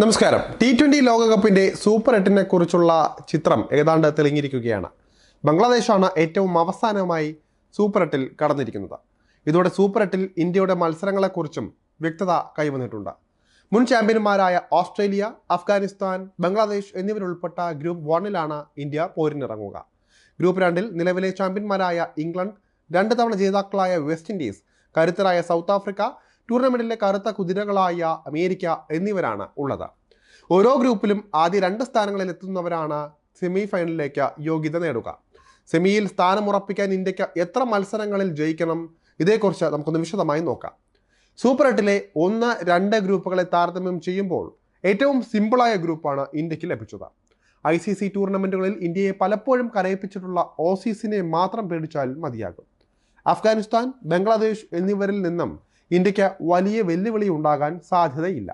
നമസ്കാരം. T twenty ലോകകപ്പിന്റെ super എട്ടിനെ കുറിച്ചുള്ള ചിത്രം ഏതാണ്ട് തെളിഞ്ഞിരിക്കുകയാണ്. ബംഗ്ലാദേശാണ് ഏറ്റവും അവസാനമായി സൂപ്പർ എട്ടിൽ കടന്നിരിക്കുന്നത്. ഇതോടെ സൂപ്പർ എട്ടിൽ ഇന്ത്യയുടെ മത്സരങ്ങളെക്കുറിച്ചും വ്യക്തത കൈവന്നിട്ടുണ്ട്. മുൻ ചാമ്പ്യന്മാരായ ഓസ്ട്രേലിയ അഫ്ഗാനിസ്ഥാൻ ബംഗ്ലാദേശ് എന്നിവരുൾപ്പെട്ട ഗ്രൂപ്പ് വണ്ണിലാണ് ഇന്ത്യ പോരിനിറങ്ങുക. ഗ്രൂപ്പ് രണ്ടിൽ നിലവിലെ ചാമ്പ്യന്മാരായ ഇംഗ്ലണ്ട് രണ്ട് തവണ ജേതാക്കളായ വെസ്റ്റ് ഇൻഡീസ് കരുത്തരായ സൗത്ത് ആഫ്രിക്ക ടൂർണമെന്റിലെ കറുത്ത കുതിരകളായ അമേരിക്ക എന്നിവരാണ് ഉള്ളത്. ഓരോ ഗ്രൂപ്പിലും ആദ്യ രണ്ട് സ്ഥാനങ്ങളിൽ എത്തുന്നവരാണ് സെമി ഫൈനലിലേക്ക് യോഗ്യത നേടുക. സെമിയിൽ സ്ഥാനമുറപ്പിക്കാൻ ഇന്ത്യയ്ക്ക് എത്ര മത്സരങ്ങളിൽ ജയിക്കണം ഇതേക്കുറിച്ച് നമുക്കൊന്ന് വിശദമായി നോക്കാം. സൂപ്പർ എട്ടിലെ ഒന്ന് രണ്ട് ഗ്രൂപ്പുകളെ താരതമ്യം ചെയ്യുമ്പോൾ ഏറ്റവും സിമ്പിളായ ഗ്രൂപ്പാണ് ഇന്ത്യയ്ക്ക് ലഭിച്ചത്. ഐ സി സി ടൂർണമെന്റുകളിൽ ഇന്ത്യയെ പലപ്പോഴും കരയിപ്പിച്ചിട്ടുള്ള ഓസീസിനെ മാത്രം പേടിച്ചാൽ മതിയാകും. അഫ്ഗാനിസ്ഥാൻ ബംഗ്ലാദേശ് എന്നിവരിൽ നിന്നും ഇന്ത്യയ്ക്ക് വലിയ വെല്ലുവിളി ഉണ്ടാകാൻ സാധ്യതയില്ല.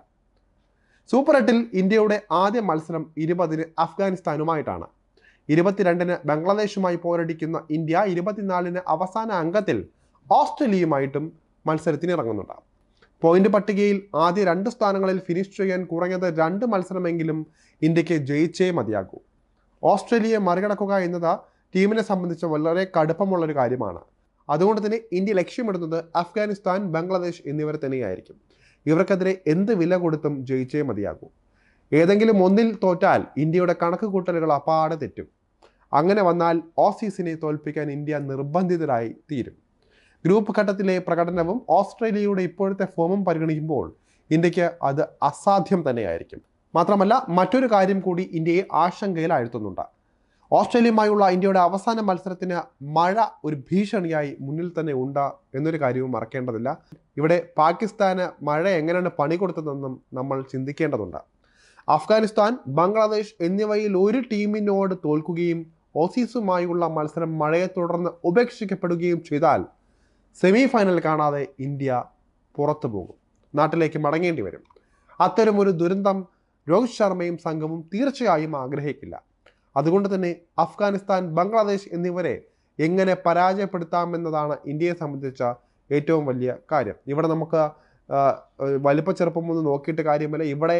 സൂപ്പർ എട്ടിൽ ഇന്ത്യയുടെ ആദ്യ മത്സരം ഇരുപതിന് അഫ്ഗാനിസ്ഥാനുമായിട്ടാണ്. ഇരുപത്തിരണ്ടിന് ബംഗ്ലാദേശുമായി പോരടിക്കുന്ന ഇന്ത്യ ഇരുപത്തിനാലിന് അവസാന അംഗത്തിൽ ഓസ്ട്രേലിയയുമായിട്ടും മത്സരത്തിന് ഇറങ്ങുന്നുണ്ട് പോയിന്റ് പട്ടികയിൽ ആദ്യ രണ്ട് സ്ഥാനങ്ങളിൽ ഫിനിഷ് ചെയ്യാൻ കുറഞ്ഞത് രണ്ട് മത്സരമെങ്കിലും ഇന്ത്യയ്ക്ക് ജയിച്ചേ മതിയാകൂ. ഓസ്ട്രേലിയയെ മറികടക്കുക എന്നത് ടീമിനെ സംബന്ധിച്ച് വളരെ കടുപ്പമുള്ളൊരു കാര്യമാണ്. അതുകൊണ്ട് തന്നെ ഇന്ത്യ ലക്ഷ്യമിടുന്നത് അഫ്ഗാനിസ്ഥാൻ ബംഗ്ലാദേശ് എന്നിവർ തന്നെയായിരിക്കും. ഇവർക്കെതിരെ എന്ത് വില കൊടുത്തും ജയിച്ചേ മതിയാകൂ. ഏതെങ്കിലും ഒന്നിൽ തോറ്റാൽ ഇന്ത്യയുടെ കണക്ക് കൂട്ടലുകൾ അപ്പാടെ തെറ്റും. അങ്ങനെ വന്നാൽ ഓസീസിനെ തോൽപ്പിക്കാൻ ഇന്ത്യ നിർബന്ധിതരായി തീരും. ഗ്രൂപ്പ് ഘട്ടത്തിലെ പ്രകടനവും ഓസ്ട്രേലിയയുടെ ഇപ്പോഴത്തെ ഫോമും പരിഗണിക്കുമ്പോൾ ഇന്ത്യയ്ക്ക് അത് അസാധ്യം തന്നെയായിരിക്കും. മാത്രമല്ല മറ്റൊരു കാര്യം കൂടി ഇന്ത്യയെ ആശങ്കയിലാഴ്ത്തുന്നുണ്ട്. ഓസ്ട്രേലിയയുമായുള്ള ഇന്ത്യയുടെ അവസാന മത്സരത്തിന് മഴ ഒരു ഭീഷണിയായി മുന്നിൽ തന്നെ ഉണ്ട് എന്നൊരു കാര്യവും മറക്കേണ്ടതില്ല. ഇവിടെ പാകിസ്ഥാന് മഴ എങ്ങനെയാണ് പണി കൊടുത്തതെന്നും നമ്മൾ ചിന്തിക്കേണ്ടതുണ്ട്. അഫ്ഗാനിസ്ഥാൻ ബംഗ്ലാദേശ് എന്നിവയിൽ ഒരു ടീമിനോട് തോൽക്കുകയും ഓസീസുമായുള്ള മത്സരം മഴയെ തുടർന്ന് ഉപേക്ഷിക്കപ്പെടുകയും ചെയ്താൽ സെമി ഫൈനൽ കാണാതെ ഇന്ത്യ പുറത്തു പോകും. നാട്ടിലേക്ക് മടങ്ങേണ്ടി വരും. അത്തരമൊരു ദുരന്തം രോഹിത് ശർമ്മയും സംഘവും തീർച്ചയായും ആഗ്രഹിക്കില്ല. അതുകൊണ്ട് തന്നെ അഫ്ഗാനിസ്ഥാൻ ബംഗ്ലാദേശ് എന്നിവരെ എങ്ങനെ പരാജയപ്പെടുത്താമെന്നതാണ് ഇന്ത്യയെ സംബന്ധിച്ച ഏറ്റവും വലിയ കാര്യം. ഇവിടെ നമുക്ക് വലിപ്പ ചെറുപ്പം ഒന്ന് നോക്കിയിട്ട് കാര്യമില്ല. ഇവിടെ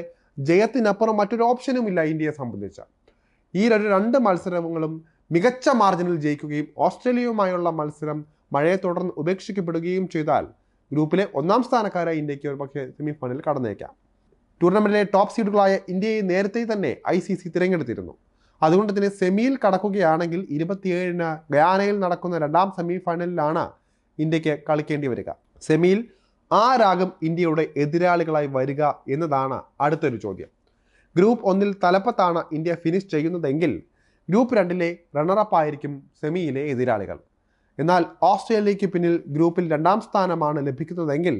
ജയത്തിനപ്പുറം മറ്റൊരു ഓപ്ഷനും ഇല്ല ഇന്ത്യയെ സംബന്ധിച്ച്. ഈ രണ്ട് രണ്ട് മത്സരങ്ങളും മികച്ച മാർജിനിൽ ജയിക്കുകയും ഓസ്ട്രേലിയയുമായുള്ള മത്സരം മഴയെ തുടർന്ന് ഉപേക്ഷിക്കപ്പെടുകയും ചെയ്താൽ ഗ്രൂപ്പിലെ ഒന്നാം സ്ഥാനക്കാരായ ഇന്ത്യയ്ക്ക് സെമി ഫൈനലിൽ കടന്നേക്കാം. ടൂർണമെന്റിലെ ടോപ്പ് സീഡുകളായ ഇന്ത്യയെ നേരത്തെ തന്നെ ഐ സി സി തിരഞ്ഞെടുത്തിരുന്നു. അതുകൊണ്ട് തന്നെ സെമിയിൽ കടക്കുകയാണെങ്കിൽ ഇരുപത്തിയേഴിന് ഗയാനയിൽ നടക്കുന്ന രണ്ടാം സെമി ഫൈനലിലാണ് ഇന്ത്യയ്ക്ക് കളിക്കേണ്ടി വരിക. സെമിയിൽ ആരാകും ഇന്ത്യയുടെ എതിരാളികളായി വരിക എന്നതാണ് അടുത്തൊരു ചോദ്യം. ഗ്രൂപ്പ് ഒന്നിൽ തലപ്പത്താണ് ഇന്ത്യ ഫിനിഷ് ചെയ്യുന്നതെങ്കിൽ ഗ്രൂപ്പ് രണ്ടിലെ റണ്ണറപ്പ് ആയിരിക്കും സെമിയിലെ എതിരാളികൾ. എന്നാൽ ഓസ്ട്രേലിയയ്ക്ക് പിന്നിൽ ഗ്രൂപ്പിൽ രണ്ടാം സ്ഥാനമാണ് ലഭിക്കുന്നതെങ്കിൽ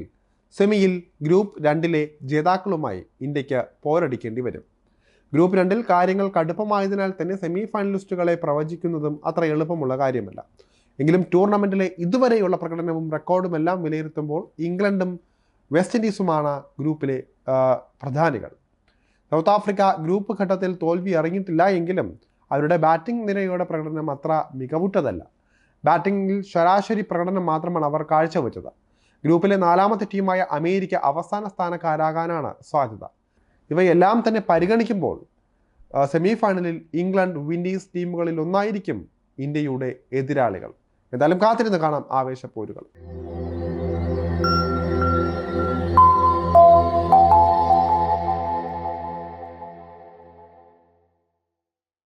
സെമിയിൽ ഗ്രൂപ്പ് രണ്ടിലെ ജേതാക്കളുമായി ഇന്ത്യയ്ക്ക് പോരടിക്കേണ്ടി വരും. ഗ്രൂപ്പ് രണ്ടിൽ കാര്യങ്ങൾ കടുപ്പമായതിനാൽ തന്നെ സെമി ഫൈനലിസ്റ്റുകളെ പ്രവചിക്കുന്നതും അത്ര എളുപ്പമുള്ള കാര്യമല്ല. എങ്കിലും ടൂർണമെന്റിലെ ഇതുവരെയുള്ള പ്രകടനവും റെക്കോർഡും എല്ലാം വിലയിരുത്തുമ്പോൾ ഇംഗ്ലണ്ടും വെസ്റ്റ് ഇൻഡീസുമാണ് ഗ്രൂപ്പിലെ പ്രധാനികൾ. സൗത്ത് ആഫ്രിക്ക ഗ്രൂപ്പ് ഘട്ടത്തിൽ തോൽവി ഇറങ്ങിയിട്ടില്ല എങ്കിലും അവരുടെ ബാറ്റിംഗ് നിരയുടെ പ്രകടനം അത്ര മികവുറ്റതല്ല. ബാറ്റിംഗിൽ ശരാശരി പ്രകടനം മാത്രമാണ് അവർ കാഴ്ചവെച്ചത്. ഗ്രൂപ്പിലെ നാലാമത്തെ ടീമായ അമേരിക്ക അവസാന സ്ഥാനക്കാരാകാനാണ് സാധ്യത. ഇവയെല്ലാം തന്നെ പരിഗണിക്കുമ്പോൾ സെമി ഫൈനലിൽ ഇംഗ്ലണ്ട് വിൻഡീസ് ടീമുകളിൽ ഒന്നായിരിക്കും ഇന്ത്യയുടെ എതിരാളികൾ. എന്തായാലും കാത്തിരുന്ന് കാണാം ആവേശപ്പോരുകൾ.